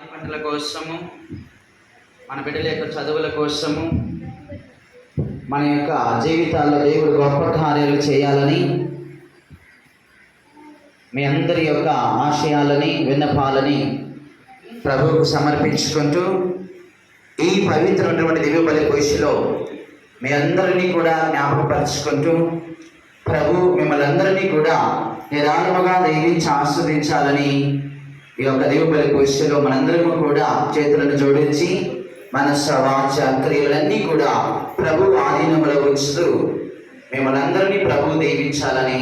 పంటల కోసము మన బిడ్డల యొక్క చదువుల కోసము మన యొక్క జీవితాల్లో దేవుడు గొప్ప కార్యాలు చేయాలని మీ అందరి యొక్క ఆశయాలని విన్నపాలని ప్రభువుకు సమర్పించుకుంటూ ఈ పవిత్రమైనటువంటి దివ్య బలి కోశలో మీ అందరినీ కూడా జ్ఞాపకపరచుకుంటూ ప్రభు మిమ్మల్ని అందరినీ కూడా నిదానముగా దీవించి ఆస్వాదించాలని ఈ యొక్క దివ్యబలి కోశలో మనందరము కూడా చేతులను జోడించి మన వాచ క్రియలన్నీ కూడా ప్రభు ఆధీనంలో ఉంచుతూ మిమ్మల్ని ప్రభు దీవించాలని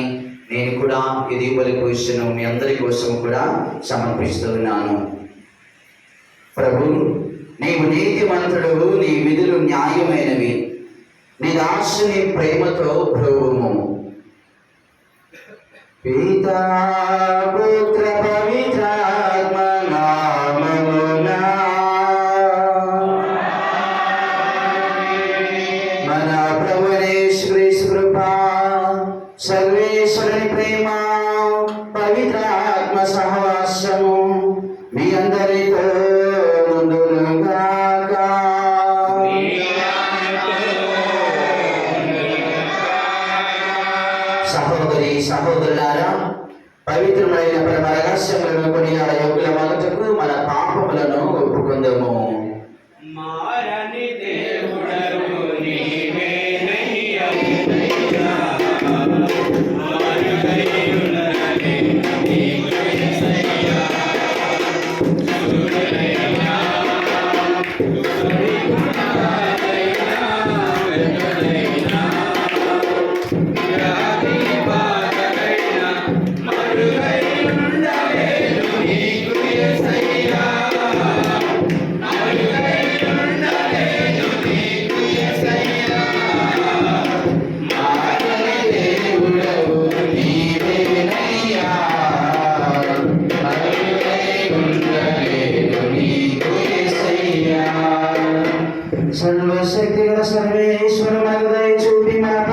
నేను కూడా ఈ దీపలి కోశను మీ అందరి కోసం కూడా సమర్పిస్తూ ఉన్నాను. ప్రభు నీవు నీతివంతుడు నీ విధులు న్యాయమైనవి. నీ దాసుని ప్రేమతో ప్రభుము పితా పుత్ర పవిత్ర మన ప్రభునేశ్ కృప సర్వేశ్వరుని ప్రేమ పవిత్ర ఆత్మ సహవాసము మీ అందరితో సహోదరి సహోదరులారా పవిత్రమైన పరమ రహస్యములను కొనియాడ యోగుల మొదటకు మన Hare Krishna సర్వశక్తి గల సర్వేశ్వరుడు దయ చూపి మాత